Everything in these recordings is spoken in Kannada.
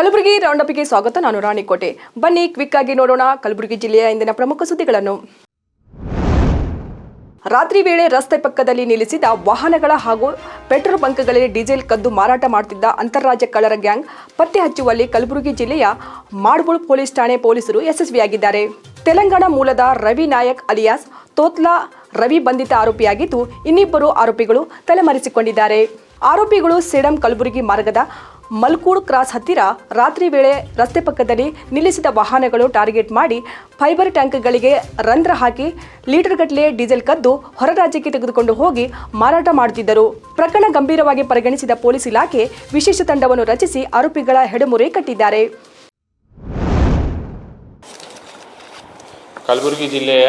ಕಲಬುರಗಿ ರೌಂಡಪ್ಗೆ ಸ್ವಾಗತ. ನಾನು ರಾಣಿಕೋಟೆ. ಬನ್ನಿ ಕ್ವಿಕ್ ಆಗಿ ನೋಡೋಣ ಕಲಬುರಗಿ ಜಿಲ್ಲೆಯ ಇಂದಿನ ಪ್ರಮುಖ ಸುದ್ದಿಗಳನ್ನು. ರಾತ್ರಿ ವೇಳೆ ರಸ್ತೆ ಪಕ್ಕದಲ್ಲಿ ನಿಲ್ಲಿಸಿದ ವಾಹನಗಳ ಹಾಗೂ ಪೆಟ್ರೋಲ್ ಬಂಕ್ಗಳಲ್ಲಿ ಡೀಸೆಲ್ ಕದ್ದು ಮಾರಾಟ ಮಾಡುತ್ತಿದ್ದ ಅಂತಾರಾಜ್ಯ ಕಳ್ಳರ ಗ್ಯಾಂಗ್ ಪತ್ತೆ ಹಚ್ಚುವಲ್ಲಿ ಕಲಬುರಗಿ ಜಿಲ್ಲೆಯ ಮಾಡ್ಬೋಳ್ ಪೊಲೀಸ್ ಠಾಣೆ ಪೊಲೀಸರು ಯಶಸ್ವಿಯಾಗಿದ್ದಾರೆ. ತೆಲಂಗಾಣ ಮೂಲದ ರವಿ ನಾಯಕ್ ಅಲಿಯಾಸ್, ತೋತ್ಲಾ ರವಿ ಬಂಧಿತ ಆರೋಪಿಯಾಗಿದ್ದು, ಇನ್ನಿಬ್ಬರು ಆರೋಪಿಗಳು ತಲೆಮರೆಸಿಕೊಂಡಿದ್ದಾರೆ. ಆರೋಪಿಗಳು ಸೇಡಂ ಕಲಬುರಗಿ ಮಾರ್ಗದ ಮಲ್ಕೂಡ್ ಕ್ರಾಸ್ ಹತ್ತಿರ ರಾತ್ರಿ ವೇಳೆ ರಸ್ತೆ ಪಕ್ಕದಲ್ಲಿ ನಿಲ್ಲಿಸಿದ ವಾಹನಗಳು ಟಾರ್ಗೆಟ್ ಮಾಡಿ ಫೈಬರ್ ಟ್ಯಾಂಕ್ಗಳಿಗೆ ರಂಧ್ರ ಹಾಕಿ ಲೀಟರ್ಗಟ್ಟಲೆ ಡೀಸೆಲ್ ಕದ್ದು ಹೊರ ರಾಜ್ಯಕ್ಕೆ ತೆಗೆದುಕೊಂಡು ಹೋಗಿ ಮಾರಾಟ ಮಾಡುತ್ತಿದ್ದರು. ಪ್ರಕರಣ ಗಂಭೀರವಾಗಿ ಪರಿಗಣಿಸಿದ ಪೊಲೀಸ್ ಇಲಾಖೆ ವಿಶೇಷ ತಂಡವನ್ನು ರಚಿಸಿ ಆರೋಪಿಗಳ ಹೆಡಮುರೆ ಕಟ್ಟಿದ್ದಾರೆ. ಕಲಬುರಗಿ ಜಿಲ್ಲೆಯ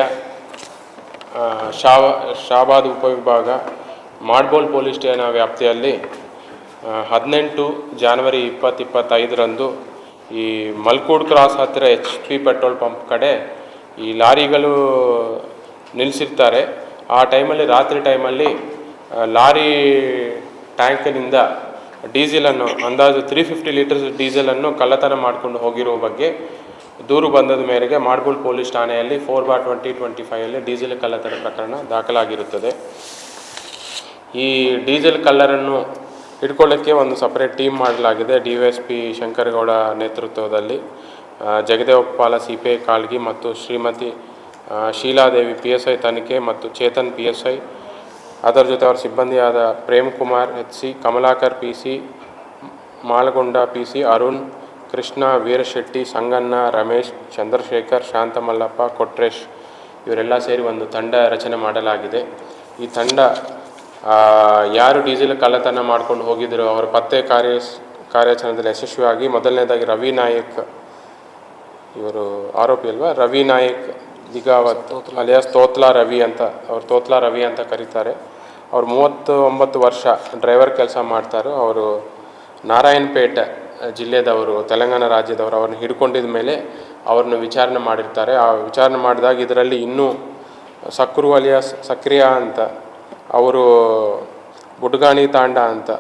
ಶಾವ, ಶಾಬಾದ್ ಉಪವಿಭಾಗ, ಮಾಡ್ಬೋಲ್ ಪೊಲೀಸ್ ಠಾಣಾ ವ್ಯಾಪ್ತಿಯಲ್ಲಿ ಹದಿನೆಂಟು ಜಾನ್ವರಿ ಇಪ್ಪತ್ತು ಇಪ್ಪತ್ತೈದರಂದು ಈ ಮಲ್ಕೂಡ್ ಕ್ರಾಸ್ ಹತ್ತಿರ ಎಚ್ ಪಿ ಪೆಟ್ರೋಲ್ ಪಂಪ್ ಕಡೆ ಈ ಲಾರಿಗಳು ನಿಲ್ಲಿಸಿರ್ತಾರೆ ಆ ಟೈಮಲ್ಲಿ, ರಾತ್ರಿ ಟೈಮಲ್ಲಿ ಲಾರಿ ಟ್ಯಾಂಕಿನಿಂದ ಡೀಸೆಲನ್ನು, ಅಂದಾಜು ತ್ರೀ ಫಿಫ್ಟಿ ಲೀಟರ್ಸ್ ಡೀಸೆಲನ್ನು ಕಳ್ಳತನ ಮಾಡಿಕೊಂಡು ಹೋಗಿರುವ ಬಗ್ಗೆ ದೂರು ಬಂದದ ಮೇರೆಗೆ ಮಾಡ್ಗೋಳ್ ಪೊಲೀಸ್ ಠಾಣೆಯಲ್ಲಿ ಫೋರ್ ಬಾರ್ ಟ್ವೆಂಟಿ ಟ್ವೆಂಟಿ ಫೈವಲ್ಲಿ ಡೀಸೆಲ್ ಕಳ್ಳತನ ಪ್ರಕರಣ ದಾಖಲಾಗಿರುತ್ತದೆ. ಈ ಡೀಸೆಲ್ ಕಳ್ಳರನ್ನು ಹಿಡ್ಕೊಳ್ಳೋಕ್ಕೆ ಒಂದು ಸಪ್ರೇಟ್ ಟೀಮ್ ಮಾಡಲಾಗಿದೆ. ಡಿ ಎಸ್ ಪಿ ಶಂಕರಗೌಡ ನೇತೃತ್ವದಲ್ಲಿ. Jagadevapal C P I Kalgi ಮತ್ತು Shrimati Sheeladevi P S I ತನಿಖೆ ಮತ್ತು ಚೇತನ್ ಪಿ ಎಸ್ ಐ ಅದರ ಜೊತೆ ಅವರ ಸಿಬ್ಬಂದಿಯಾದ Prem Kumar H C Kamalakar P C Malagonda P C Arun, Krishna, Veerashetty, Sanganna, Ramesh, Chandrashekhar, Shantamallappa, Kotresh, ಇವರೆಲ್ಲ ಸೇರಿ ಒಂದು ತಂಡ ರಚನೆ ಮಾಡಲಾಗಿದೆ. ಈ ತಂಡ ಯಾರು ಡೀಸೆಲ್ ಕಳ್ಳತನ ಮಾಡ್ಕೊಂಡು ಹೋಗಿದ್ರು ಅವರ ಪತ್ತೆ ಕಾರ್ಯ ಕಾರ್ಯಾಚರಣೆಯಲ್ಲಿ ಯಶಸ್ವಿಯಾಗಿ ಮೊದಲನೇದಾಗಿ ರವಿ ನಾಯಕ್ ಇವರು ಆರೋಪಿ ಅಲ್ವಾ? ರವಿ ನಾಯಕ್ ದಿಗಾವತ್ ಅಲಿಯಾಸ್ ತೋತ್ಲಾ ರವಿ ಅಂತ ಅವ್ರು ತೋತ್ಲಾ ರವಿ ಅಂತ ಕರೀತಾರೆ. ಅವ್ರು ಮೂವತ್ತು ಒಂಬತ್ತು ವರ್ಷ ಡ್ರೈವರ್ ಕೆಲಸ ಮಾಡ್ತಾರೋ. ಅವರು ನಾರಾಯಣಪೇಟೆ ಜಿಲ್ಲೆದವರು ತೆಲಂಗಾಣ ರಾಜ್ಯದವರು ಅವ್ರನ್ನ ಹಿಡ್ಕೊಂಡಿದ ಮೇಲೆ ಅವ್ರನ್ನ ವಿಚಾರಣೆ ಮಾಡಿರ್ತಾರೆ. ಆ ವಿಚಾರಣೆ ಮಾಡಿದಾಗ ಇದರಲ್ಲಿ ಇನ್ನೂ ಸಕ್ರು ಅಲಿಯಾಸ್ ಸಕ್ರಿಯ ಅಂತ ಅವರು ಬುಡ್ಗಾಣಿ ತಾಂಡ ಅಂತ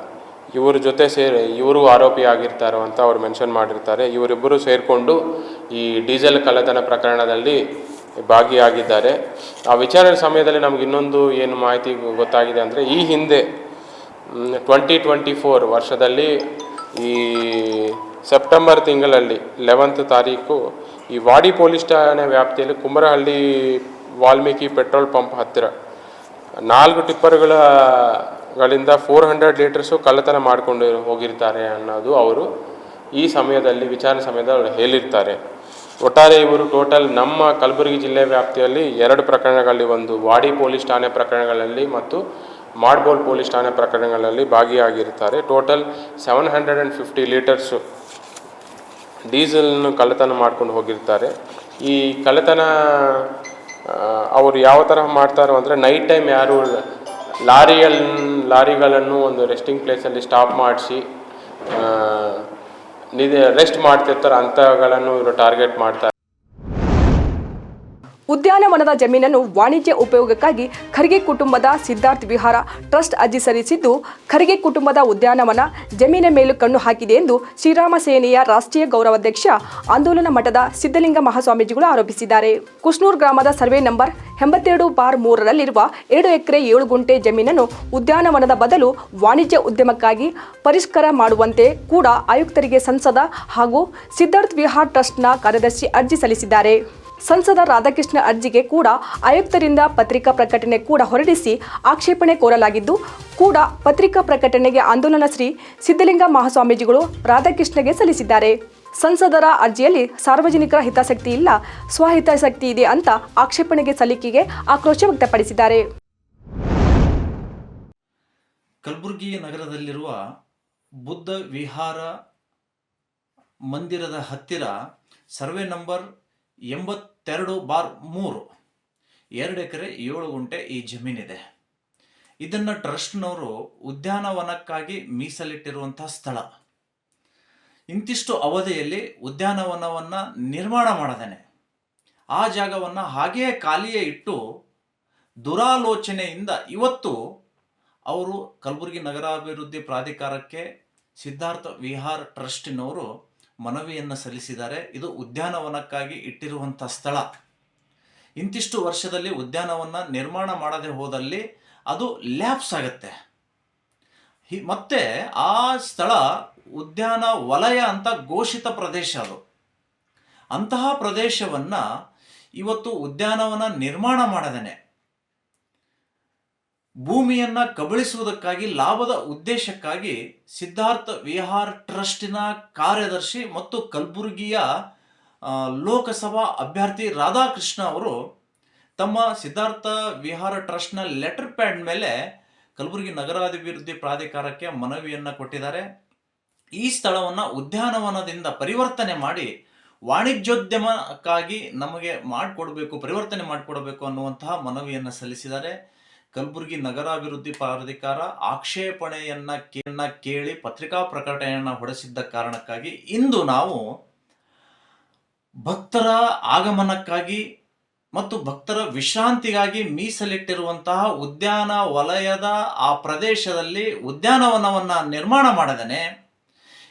ಇವ್ರ ಜೊತೆ ಸೇರಿ ಇವರು ಆರೋಪಿ ಆಗಿರ್ತಾರೋ ಅಂತ ಅವರು ಮೆನ್ಷನ್ ಮಾಡಿರ್ತಾರೆ. ಇವರಿಬ್ಬರು ಸೇರಿಕೊಂಡು ಈ ಡೀಸೆಲ್ ಕಳ್ಳತನ ಪ್ರಕರಣದಲ್ಲಿ ಭಾಗಿಯಾಗಿದ್ದಾರೆ. ಆ ವಿಚಾರಣೆ ಸಮಯದಲ್ಲಿ ನಮ್ಗೆ ಇನ್ನೊಂದು ಏನು ಮಾಹಿತಿ ಗೊತ್ತಾಗಿದೆ ಅಂದರೆ ಈ ಹಿಂದೆ ಟ್ವೆಂಟಿ ಟ್ವೆಂಟಿ ಫೋರ್ ವರ್ಷದಲ್ಲಿ ಈ ಸೆಪ್ಟೆಂಬರ್ ತಿಂಗಳಲ್ಲಿ ಲೆವೆಂತ್ ತಾರೀಕು ಈ ವಾಡಿ ಪೊಲೀಸ್ ಠಾಣೆ ವ್ಯಾಪ್ತಿಯಲ್ಲಿ ಕುಂಬರಹಳ್ಳಿ ವಾಲ್ಮೀಕಿ ಪೆಟ್ರೋಲ್ ಪಂಪ್ ಹತ್ತಿರ ನಾಲ್ಕು ಟಿಪ್ಪರ್ಗಳ ಗಳಿಂದ ಫೋರ್ ಹಂಡ್ರೆಡ್ ಲೀಟರ್ಸು ಕಳ್ಳತನ ಮಾಡಿಕೊಂಡು ಹೋಗಿರ್ತಾರೆ ಅನ್ನೋದು ಅವರು ಈ ಸಮಯದಲ್ಲಿ, ವಿಚಾರಣೆ ಸಮಯದಲ್ಲಿ ಹೇಳಿರ್ತಾರೆ. ಒಟ್ಟಾರೆ ಇವರು ಟೋಟಲ್ ನಮ್ಮ ಕಲಬುರಗಿ ಜಿಲ್ಲೆ ವ್ಯಾಪ್ತಿಯಲ್ಲಿ ಎರಡು ಪ್ರಕರಣಗಳಲ್ಲಿ ಒಂದು, ವಾಡಿ ಪೊಲೀಸ್ ಠಾಣೆ ಪ್ರಕರಣಗಳಲ್ಲಿ ಮತ್ತು ಮಾಡ್ಬೋಲ್ ಪೊಲೀಸ್ ಠಾಣೆ ಪ್ರಕರಣಗಳಲ್ಲಿ ಭಾಗಿಯಾಗಿರ್ತಾರೆ. Total seven hundred and fifty litres ಡೀಸೆಲ್ನ ಕಳ್ಳತನ ಮಾಡ್ಕೊಂಡು ಹೋಗಿರ್ತಾರೆ. ಈ ಕಳ್ಳತನ ಅವರು ಯಾವ ಥರ ಮಾಡ್ತಾರೋ ಅಂದರೆ ನೈಟ್ ಟೈಮ್ ಯಾರು ಲಾರಿಯಲ್, ಲಾರಿಗಳನ್ನು ಒಂದು ರೆಸ್ಟಿಂಗ್ ಪ್ಲೇಸಲ್ಲಿ ಸ್ಟಾಪ್ ಮಾಡಿಸಿ ನಿಧಿ ರೆಸ್ಟ್ ಮಾಡ್ತಿರ್ತಾರೆ ಅಂಥಗಳನ್ನು ಇವರು ಟಾರ್ಗೆಟ್ ಮಾಡ್ತಾರೆ. ಉದ್ಯಾನವನದ ಜಮೀನನ್ನು ವಾಣಿಜ್ಯ ಉಪಯೋಗಕ್ಕಾಗಿ ಖರ್ಗೆ ಕುಟುಂಬದ ಸಿದ್ಧಾರ್ಥ್ ವಿಹಾರ ಟ್ರಸ್ಟ್ ಅರ್ಜಿ ಸಲ್ಲಿಸಿದ್ದು, ಖರ್ಗೆ ಕುಟುಂಬದ ಉದ್ಯಾನವನ ಜಮೀನ ಮೇಲೂ ಕಣ್ಣು ಹಾಕಿದೆ ಎಂದು ಶ್ರೀರಾಮ ಸೇನೆಯ ರಾಷ್ಟ್ರೀಯ ಗೌರವಾಧ್ಯಕ್ಷ ಆಂದೋಲನ ಮಠದ ಸಿದ್ದಲಿಂಗ ಮಹಾಸ್ವಾಮೀಜಿಗಳು ಆರೋಪಿಸಿದ್ದಾರೆ. ಕುಷ್ನೂರ್ ಗ್ರಾಮದ ಸರ್ವೆ ನಂಬರ್ ಎಂಬತ್ತೆರಡು ಬಾರ್ ಮೂರರಲ್ಲಿರುವ ಎರಡು ಎಕರೆ ಏಳು ಗುಂಟೆ ಜಮೀನನ್ನು ಉದ್ಯಾನವನದ ಬದಲು ವಾಣಿಜ್ಯ ಉದ್ಯಮಕ್ಕಾಗಿ ಪರಿಷ್ಕಾರ ಮಾಡುವಂತೆ ಕೂಡ ಆಯುಕ್ತರಿಗೆ ಸಂಸದ ಹಾಗೂ ಸಿದ್ಧಾರ್ಥ್ ವಿಹಾರ್ ಟ್ರಸ್ಟ್ನ ಕಾರ್ಯದರ್ಶಿ ಅರ್ಜಿ ಸಲ್ಲಿಸಿದ್ದಾರೆ. ಸಂಸದ ರಾಧಾಕೃಷ್ಣ ಅರ್ಜಿಗೆ ಕೂಡ ಆಯುಕ್ತರಿಂದ ಪತ್ರಿಕಾ ಪ್ರಕಟಣೆ ಕೂಡ ಹೊರಡಿಸಿ ಆಕ್ಷೇಪಣೆ ಕೋರಲಾಗಿದ್ದು, ಕೂಡ ಪತ್ರಿಕಾ ಪ್ರಕಟಣೆಗೆ ಆಂದೋಲನ ಶ್ರೀ ಸಿದ್ದಲಿಂಗ ಮಹಾಸ್ವಾಮೀಜಿಗಳು ರಾಧಾಕೃಷ್ಣಗೆ ಸಲ್ಲಿಸಿದ್ದಾರೆ. ಸಂಸದರ ಅರ್ಜಿಯಲ್ಲಿ ಸಾರ್ವಜನಿಕರ ಹಿತಾಸಕ್ತಿ ಇಲ್ಲ, ಸ್ವಹಿತಾಸಕ್ತಿ ಇದೆ ಅಂತ ಆಕ್ಷೇಪಣೆಗೆ ಸಲ್ಲಿಕೆಗೆ ಆಕ್ರೋಶ ವ್ಯಕ್ತಪಡಿಸಿದ್ದಾರೆ. ಕಲಬುರಗಿ ನಗರದಲ್ಲಿರುವ ಬುದ್ಧ ವಿಹಾರ ಮಂದಿರದ ಹತ್ತಿರ ಸರ್ವೆ ನಂಬರ್ ಎಂಬತ್ತೆರಡು ಬಾರ್ ಮೂರು. ಎರಡು ಎಕರೆ, ಏಳು ಗುಂಟೆ ಈ ಜಮೀನಿದೆ. ಇದನ್ನು ಟ್ರಸ್ಟ್ನವರು ಉದ್ಯಾನವನಕ್ಕಾಗಿ ಮೀಸಲಿಟ್ಟಿರುವಂತಹ ಸ್ಥಳ. ಇಂತಿಷ್ಟು ಅವಧಿಯಲ್ಲಿ ಉದ್ಯಾನವನವನ್ನು ನಿರ್ಮಾಣ ಮಾಡದೇನೆ. ಆ ಜಾಗವನ್ನು ಹಾಗೆಯೇ ಖಾಲಿಯೇ ಇಟ್ಟು ದುರಾಲೋಚನೆಯಿಂದ ಇವತ್ತು ಅವರು ಕಲಬುರಗಿ ನಗರಾಭಿವೃದ್ಧಿ ಪ್ರಾಧಿಕಾರಕ್ಕೆ ಸಿದ್ಧಾರ್ಥ ವಿಹಾರ್ ಟ್ರಸ್ಟಿನವರು ಮನವಿಯನ್ನು ಸಲ್ಲಿಸಿದ್ದಾರೆ. ಇದು ಉದ್ಯಾನವನಕ್ಕಾಗಿ ಇಟ್ಟಿರುವಂಥ ಸ್ಥಳ. ಇಂತಿಷ್ಟು ವರ್ಷದಲ್ಲಿ ಉದ್ಯಾನವನ ನಿರ್ಮಾಣ ಮಾಡದೆ ಹೋದಲ್ಲಿ ಅದು ಲ್ಯಾಪ್ಸ್ ಆಗುತ್ತೆ. ಮತ್ತೆ ಆ ಸ್ಥಳ ಉದ್ಯಾನ ವಲಯ ಅಂತ ಘೋಷಿತ ಪ್ರದೇಶ ಅದು. ಅಂತಹ ಪ್ರದೇಶವನ್ನು ಇವತ್ತು ಉದ್ಯಾನವನ ನಿರ್ಮಾಣ ಮಾಡದೇನೆ. ಭೂಮಿಯನ್ನ ಕಬಳಿಸುವುದಕ್ಕಾಗಿ, ಲಾಭದ ಉದ್ದೇಶಕ್ಕಾಗಿ ಸಿದ್ಧಾರ್ಥ ವಿಹಾರ್ ಟ್ರಸ್ಟಿನ ಕಾರ್ಯದರ್ಶಿ ಮತ್ತು ಕಲಬುರಗಿಯ ಲೋಕಸಭಾ ಅಭ್ಯರ್ಥಿ ರಾಧಾಕೃಷ್ಣ ಅವರು ತಮ್ಮ ಸಿದ್ಧಾರ್ಥ ವಿಹಾರ ಟ್ರಸ್ಟ್ನ ಲೆಟರ್ ಪ್ಯಾಡ್ ಮೇಲೆ ಕಲಬುರಗಿ ನಗರಾಭಿವೃದ್ಧಿ ಪ್ರಾಧಿಕಾರಕ್ಕೆ ಮನವಿಯನ್ನು ಕೊಟ್ಟಿದ್ದಾರೆ. ಈ ಸ್ಥಳವನ್ನು ಉದ್ಯಾನವನದಿಂದ ಪರಿವರ್ತನೆ ಮಾಡಿ ವಾಣಿಜ್ಯೋದ್ಯಮಕ್ಕಾಗಿ ನಮಗೆ ಮಾಡಿಕೊಡಬೇಕು, ಪರಿವರ್ತನೆ ಮಾಡಿಕೊಡಬೇಕು ಅನ್ನುವಂತಹ ಮನವಿಯನ್ನು ಸಲ್ಲಿಸಿದ್ದಾರೆ. ಕಲಬುರಗಿ ನಗರಾಭಿವೃದ್ಧಿ ಪ್ರಾಧಿಕಾರ ಆಕ್ಷೇಪಣೆಯನ್ನ ಕೇಳನ್ನ ಕೇಳಿ ಪತ್ರಿಕಾ ಪ್ರಕಟಣೆಯನ್ನು ಹೊಡೆಸಿದ್ದ ಕಾರಣಕ್ಕಾಗಿ ಇಂದು ನಾವು ಭಕ್ತರ ಆಗಮನಕ್ಕಾಗಿ ಮತ್ತು ಭಕ್ತರ ವಿಶ್ರಾಂತಿಗಾಗಿ ಮೀಸಲಿಟ್ಟಿರುವಂತಹ ಉದ್ಯಾನ ವಲಯದ ಆ ಪ್ರದೇಶದಲ್ಲಿ ಉದ್ಯಾನವನವನ್ನ ನಿರ್ಮಾಣ ಮಾಡದೇನೆ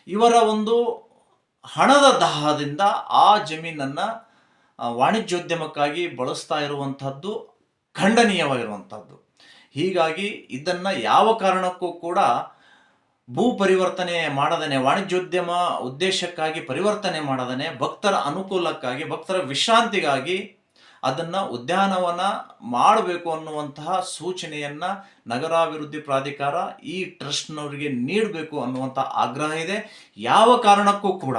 ಇವರ ಒಂದು ಹಣದ ದಾಹದಿಂದ ಆ ಜಮೀನನ್ನ ವಾಣಿಜ್ಯೋದ್ಯಮಕ್ಕಾಗಿ ಬಳಸ್ತಾ ಇರುವಂಥದ್ದು ಖಂಡನೀಯವಾಗಿರುವಂತಹದ್ದು ಹೀಗಾಗಿ ಇದನ್ನ ಯಾವ ಕಾರಣಕ್ಕೂ ಕೂಡ ಭೂ ಪರಿವರ್ತನೆ ಮಾಡದನೆ, ವಾಣಿಜ್ಯೋದ್ಯಮ ಉದ್ದೇಶಕ್ಕಾಗಿ ಪರಿವರ್ತನೆ ಮಾಡದನೆ, ಭಕ್ತರ ಅನುಕೂಲಕ್ಕಾಗಿ, ಭಕ್ತರ ವಿಶ್ರಾಂತಿಗಾಗಿ ಅದನ್ನ ಉದ್ಯಾನವನ ಮಾಡಬೇಕು ಅನ್ನುವಂತಹ ಸೂಚನೆಯನ್ನ ನಗರಾಭಿವೃದ್ಧಿ ಪ್ರಾಧಿಕಾರ ಈ ಟ್ರಸ್ಟ್ನವರಿಗೆ ನೀಡಬೇಕು ಅನ್ನುವಂಥ ಆಗ್ರಹ ಇದೆ. ಯಾವ ಕಾರಣಕ್ಕೂ ಕೂಡ.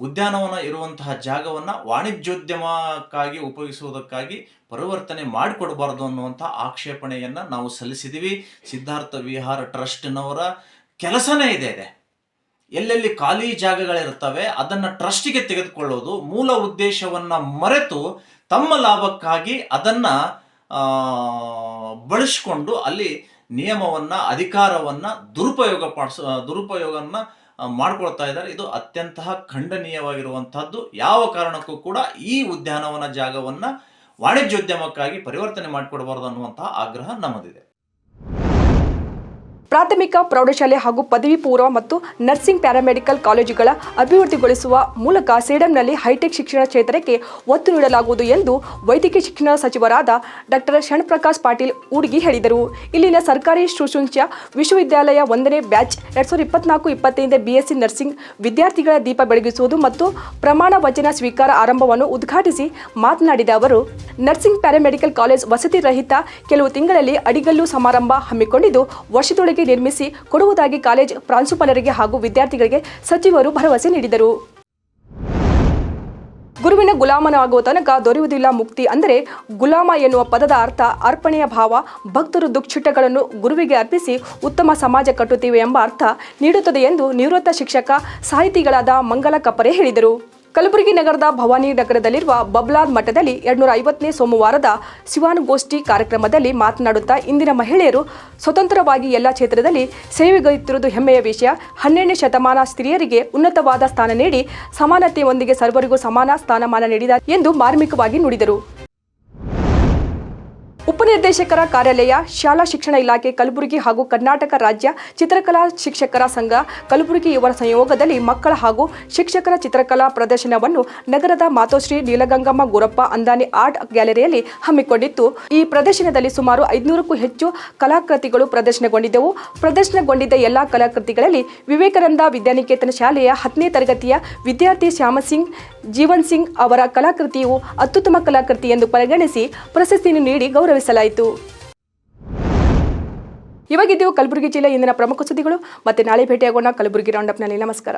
ಉದ್ಯಾನವನ ಇರುವಂತಹ ಜಾಗವನ್ನು ವಾಣಿಜ್ಯೋದ್ಯಮಕ್ಕಾಗಿ ಉಪಯೋಗಿಸುವುದಕ್ಕಾಗಿ ಪರಿವರ್ತನೆ ಮಾಡಿಕೊಡಬಾರ್ದು ಅನ್ನುವಂಥ ಆಕ್ಷೇಪಣೆಯನ್ನು ನಾವು ಸಲ್ಲಿಸಿದ್ದೀವಿ ಸಿದ್ಧಾರ್ಥ ವಿಹಾರ ಟ್ರಸ್ಟ್ನವರ ಕೆಲಸನೇ ಇದೆ ಇದೆ. ಎಲ್ಲೆಲ್ಲಿ ಖಾಲಿ ಜಾಗಗಳಿರ್ತವೆ ಅದನ್ನು ಟ್ರಸ್ಟಿಗೆ ತೆಗೆದುಕೊಳ್ಳೋದು ಮೂಲ ಉದ್ದೇಶವನ್ನು ಮರೆತು ತಮ್ಮ ಲಾಭಕ್ಕಾಗಿ ಅದನ್ನು ಬಳಸಿಕೊಂಡು ಅಲ್ಲಿ ನಿಯಮವನ್ನು, ಅಧಿಕಾರವನ್ನು ದುರುಪಯೋಗ ಪಡಿಸ ದುರುಪಯೋಗವನ್ನ ಮಾಡ್ಕೊಳ್ತಾ ಇದ್ದಾರೆ. ಇದು ಅತ್ಯಂತ ಖಂಡನೀಯವಾಗಿರುವಂತಹದ್ದು ಯಾವ ಕಾರಣಕ್ಕೂ ಕೂಡ ಈ ಉದ್ಯಾನವನ ಜಾಗವನ್ನ ವಾಣಿಜ್ಯೋದ್ಯಮಕ್ಕಾಗಿ ಪರಿವರ್ತನೆ ಮಾಡಿಕೊಡಬಾರದು ಅನ್ನುವಂತಹ ಆಗ್ರಹ ನಮ್ಮದಿದೆ. ಪ್ರಾಥಮಿಕ, ಪ್ರೌಢಶಾಲೆ ಹಾಗೂ ಪದವಿ ಪೂರ್ವ ಮತ್ತು ನರ್ಸಿಂಗ್ ಪ್ಯಾರಾಮೆಡಿಕಲ್ ಕಾಲೇಜುಗಳ ಅಭಿವೃದ್ಧಿಗೊಳಿಸುವ ಮೂಲಕ ಸೇಡಂನಲ್ಲಿ ಹೈಟೆಕ್ ಶಿಕ್ಷಣ ಕ್ಷೇತ್ರಕ್ಕೆ ಒತ್ತು ನೀಡಲಾಗುವುದು ಎಂದು ವೈದ್ಯಕೀಯ ಶಿಕ್ಷಣ ಸಚಿವರಾದ ಡಾಕ್ಟರ್ ಶಣ್ಪ್ರಕಾಶ್ ಪಾಟೀಲ್ ಉಡುಗಿ ಹೇಳಿದರು. ಇಲ್ಲಿನ ಸರ್ಕಾರಿ ಶುಶ್ರೂಷ ವಿಶ್ವವಿದ್ಯಾಲಯ ಒಂದನೇ ಬ್ಯಾಚ್ ಎರಡ್ ಸಾವಿರದ ಇಪ್ಪತ್ನಾಲ್ಕು ಇಪ್ಪತ್ತೈದು ಬಿಎಸ್ಸಿ ನರ್ಸಿಂಗ್ ವಿದ್ಯಾರ್ಥಿಗಳ ದೀಪ ಬೆಳಗಿಸುವುದು ಮತ್ತು ಪ್ರಮಾಣ ವಚನ ಸ್ವೀಕಾರ ಆರಂಭವನ್ನು ಉದ್ಘಾಟಿಸಿ ಮಾತನಾಡಿದ ಅವರು, ನರ್ಸಿಂಗ್ ಪ್ಯಾರಾಮೆಡಿಕಲ್ ಕಾಲೇಜ್ ವಸತಿ ರಹಿತ ಕೆಲವು ತಿಂಗಳಲ್ಲಿ ಅಡಿಗಲ್ಲು ಸಮಾರಂಭ ಹಮ್ಮಿಕೊಂಡಿದ್ದು, ವರ್ಷದೊಳಗೆ ನಿರ್ಮಿಸಿ ಕೊಡುವುದಾಗಿ ಕಾಲೇಜ್ ಪ್ರಾಂಶುಪಾಲರಿಗೆ ಹಾಗೂ ವಿದ್ಯಾರ್ಥಿಗಳಿಗೆ ಸಚಿವರು ಭರವಸೆ ನೀಡಿದರು. ಗುರುವಿನ ಗುಲಾಮನಾಗುವ ತನಕ ದೊರೆಯುವುದಿಲ್ಲ ಮುಕ್ತಿ ಅಂದರೆ ಗುಲಾಮ ಎನ್ನುವ ಪದದ ಅರ್ಥ ಅರ್ಪಣೆಯ ಭಾವ, ಭಕ್ತರು ದುಕ್ಷಿಟಗಳನ್ನು ಗುರುವಿಗೆ ಅರ್ಪಿಸಿ ಉತ್ತಮ ಸಮಾಜ ಕಟ್ಟುತ್ತೀವಿ ಎಂಬ ಅರ್ಥ ನೀಡುತ್ತದೆ ಎಂದು ನಿವೃತ್ತ ಶಿಕ್ಷಕ, ಸಾಹಿತಿಗಳಾದ ಮಂಗಲ ಕಪ್ಪರೆ ಹೇಳಿದರು. ಕಲಬುರಗಿ ನಗರದ ಭವಾನಿ ನಗರದಲ್ಲಿರುವ ಬಬ್ಲಾದ್ ಮಠದಲ್ಲಿ ಎರಡ್ನೂರ ಐವತ್ತನೇ ಸೋಮವಾರದ ಶಿವಾನುಗೋಷ್ಠಿ ಕಾರ್ಯಕ್ರಮದಲ್ಲಿ ಮಾತನಾಡುತ್ತಾ ಇಂದಿನ ಮಹಿಳೆಯರು ಸ್ವತಂತ್ರವಾಗಿ ಎಲ್ಲ ಕ್ಷೇತ್ರದಲ್ಲಿ ಸೇವೆಗೈಯುತ್ತಿರುವುದು ಹೆಮ್ಮೆಯ ವಿಷಯ. ಹನ್ನೆರಡನೇ ಶತಮಾನ ಸ್ತ್ರೀಯರಿಗೆ ಉನ್ನತವಾದ ಸ್ಥಾನ ನೀಡಿ ಸಮಾನತೆಯೊಂದಿಗೆ ಸರ್ವರಿಗೂ ಸಮಾನ ಸ್ಥಾನಮಾನ ನೀಡಿದ ಎಂದು ಮಾರ್ಮಿಕವಾಗಿ ನುಡಿದರು. ಉಪನಿರ್ದೇಶಕರ ಕಾರ್ಯಾಲಯ, ಶಾಲಾ ಶಿಕ್ಷಣ ಇಲಾಖೆ, ಕಲಬುರಗಿ ಹಾಗೂ ಕರ್ನಾಟಕ ರಾಜ್ಯ ಚಿತ್ರಕಲಾ ಶಿಕ್ಷಕರ ಸಂಘ, ಕಲಬುರಗಿ ಇವರ ಸಂಯೋಗದಲ್ಲಿ ಮಕ್ಕಳ ಹಾಗೂ ಶಿಕ್ಷಕರ ಚಿತ್ರಕಲಾ ಪ್ರದರ್ಶನವನ್ನು ನಗರದ ಮಾತೋಶ್ರೀ ನೀಲಗಂಗಮ್ಮ ಗುರಪ್ಪ ಅಂದಾನಿ ಆರ್ಟ್ ಗ್ಯಾಲರಿಯಲ್ಲಿ ಹಮ್ಮಿಕೊಂಡಿತ್ತು. ಈ ಪ್ರದರ್ಶನದಲ್ಲಿ ಸುಮಾರು ಐದುನೂರಕ್ಕೂ ಹೆಚ್ಚು ಕಲಾಕೃತಿಗಳು ಪ್ರದರ್ಶನಗೊಂಡಿದ್ದವು. ಪ್ರದರ್ಶನಗೊಂಡಿದ್ದ ಎಲ್ಲಾ ಕಲಾಕೃತಿಗಳಲ್ಲಿ ವಿವೇಕಾನಂದ ವಿದ್ಯಾನಿಕೇತನ ಶಾಲೆಯ ಹತ್ತನೇ ತರಗತಿಯ ವಿದ್ಯಾರ್ಥಿ ಶ್ಯಾಮ ಸಿಂಗ್ ಜೀವನ್ ಸಿಂಗ್ ಅವರ ಕಲಾಕೃತಿಯು ಅತ್ಯುತ್ತಮ ಕಲಾಕೃತಿ ಎಂದು ಪರಿಗಣಿಸಿ ಪ್ರಶಸ್ತಿಯನ್ನು ನೀಡಿ ಗೌರವಿಸಲಾಯಿತು. ಇವಾಗಿದ್ದೆವು ಕಲಬುರಗಿ ಜಿಲ್ಲೆ ಇಂದಿನ ಪ್ರಮುಖ ಸುದ್ದಿಗಳು. ಮತ್ತೆ ನಾಳೆ ಭೇಟಿಯಾಗೋಣ. ಕಲಬುರಗಿ ರೌಂಡಪ್ನಲ್ಲಿ ನಮಸ್ಕಾರ.